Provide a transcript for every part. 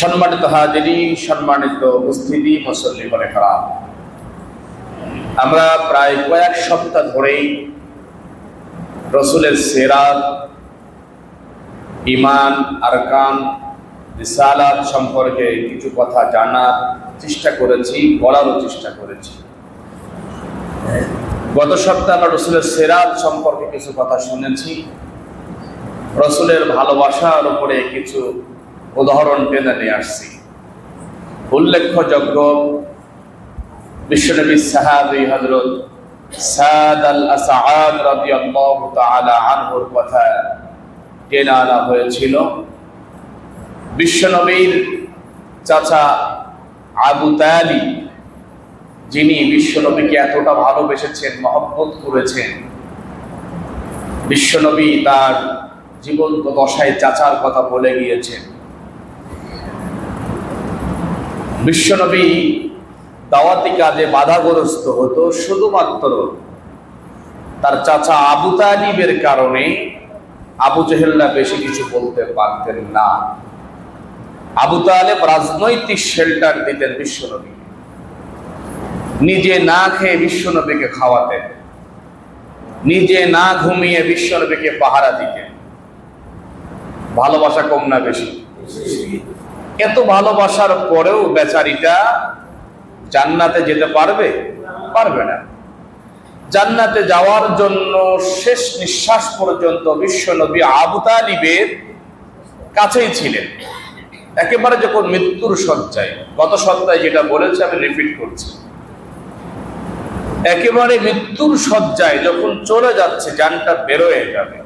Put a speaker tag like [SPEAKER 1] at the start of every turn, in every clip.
[SPEAKER 1] সম্মানিত হাজিরি, সম্মানিত উপস্থিতি, মুসল্লি বলে খারাপ আমরা প্রায় কয়েক সপ্তাহ ধরেই রসুলের সেরাত ইমান আরকান, রিসালাত সম্পর্কে কিছু কথা জানার চেষ্টা করেছি, বলারও চেষ্টা করেছি। গত সপ্তাহে আমরা রসুলের সেরাত সম্পর্কে কিছু কথা শুনেছি। রসুলের ভালোবাসার উপরে কিছু উদাহরণ টেনে নিয়ে আসছি। উল্লেখ্যযোগ্য বিশ্বনবী সাহাবি হজরত সাদ আল আসাদ রাদিয়াল্লাহু তাআলা আনহুর কথা টেনে আনা হয়েছিল। বিশ্বনবীর চাচা আবু তালি, যিনি বিশ্বনবীকে এতটা ভালোবেসেছেন, মহব্বত করেছেন, বিশ্বনবী তার জীবন্ত দশায় চাচার কথা বলে গিয়েছেন। বিশ্বনবী দাওয়াতি কাজে বাধাগ্রস্ত হতো শুধুমাত্র তার চাচা আবু তালিবের কারণে আবু জেহেল্লা বেশি কিছু বলতে পারতেন না। আবু তালেব রাজনৈতিক শেল্টার দিতেন বিশ্বনবী। নিজে না খেয়ে বিশ্বনবীকে খাওয়াতেন। নিজে না ঘুমিয়ে বিশ্বনবীকে পাহারা দিতেন। ভালোবাসা কম না বেশি। এত ভালোবাসার পরেও বেচারিটা জান্নাতে যেতে পারবে? পারবে না। জান্নাতে যাওয়ার জন্য শেষ নিঃশ্বাস পর্যন্ত বিশ্বনবী আবু তালিবের কাছেই ছিলেন। একেবারে যখন মৃত্যুর সজ্জায় গত সপ্তাহে যেটা বলেছে আমি রিপিট করছি। একেবারে মৃত্যুর সজ্জায় যখন চলে যাচ্ছে যানটা বেরোয় যাবে।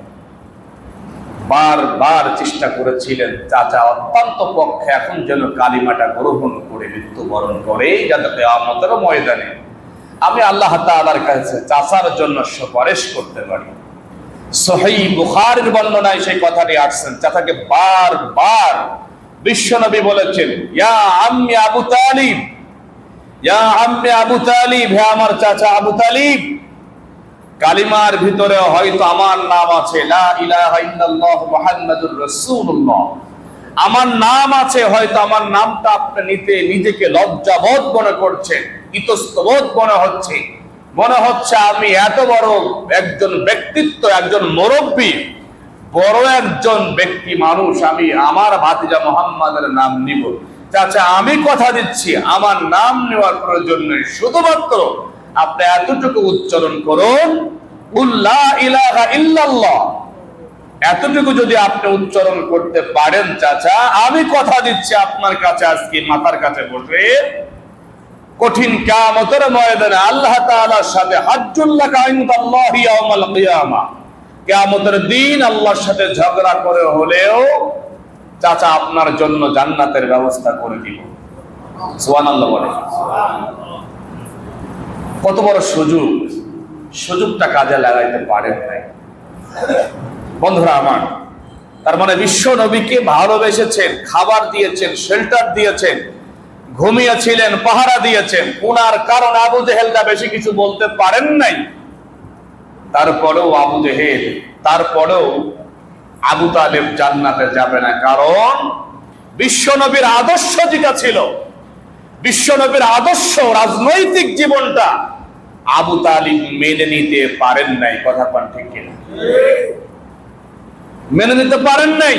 [SPEAKER 1] বারবার চেষ্টা করেছিলেন। চাচা অত্যন্ত পক্ষে এখন যেন কালিমাটা গ্রহণ করে, মৃত্যুবরণ করে, যাতে আমাদের ময়দানে আমি আল্লাহ তাআলার কাছে চাচার জন্য সুপারিশ করতে পারি। সহি বুখারের বর্ণনায় সেই কথাটি আসছেন চাচাকে বারবার বিশ্বনবী বলেছেন, ইয়া আম্মি আবু তালিব, ইয়া আম্মি আবু তালিব, হে আমার চাচা আবু তালিব কালিমার ভিতরে হয়তো আমার নাম আছে আমার নাম আছে, হয়তো আমার নামটা আপনি নিতে নিজেকে লজ্জাবোধ মনে করছেন, ইতস্তবোধ মনে হচ্ছে। মনে হচ্ছে আমি এত বড় একজন ব্যক্তিত্ব, একজন মুরব্বী, বড় একজন ব্যক্তি মানুষ, আমি আমার ভাতিজা মোহাম্মদের নাম নিব। চাচা, আমি কথা দিচ্ছি, আমার নাম নেওয়ার প্রয়োজন নেই, শুধুমাত্র আপনি এতটুকু উচ্চারণ করুন উল্লাহ ইল্লাল্লাহ। এতটুকু যদি আপনি উচ্চারণ করতে পারেন, চাচা, আমি কথা দিচ্ছি আপনার কাছে আজকে, মাথার কাছে বসে। কঠিন কিয়ামতের ময়দানে আল্লাহ সাথে হাজ্জুল্লাহ দিন আল্লাহর সাথে ঝগড়া করে হলেও, চাচা, আপনার জন্য জান্নাতের ব্যবস্থা করে দিব। সুবহানাল্লাহ বলে কত বড় সুযোগ? সুযোগটা কাজে লাগাইতে পারেন নাই। বন্ধুরা আমার, তার মানে বিশ্ব নবীকে ভালোবেসেছেন, খাবার দিয়েছেন শেল্টার দিয়েছেন, ঘুমিয়েছিলেন, পাহারা দিয়েছেন। উনার কারণ আবু জেহেলটা বেশি কিছু বলতে পারেন নাই। তারপরেও আবু জেহেল, তারপরেও আবু তালেব জান্নাতে যাবে না। কারণ বিশ্বনবীর আদর্শ যেটা ছিল বিশ্বনবীর আদর্শ, রাজনৈতিক জীবনটা আবু তালিব মেনে নিতে পারেন নাই। কথা পান ঠিক মেনে নিতে পারেন নাই।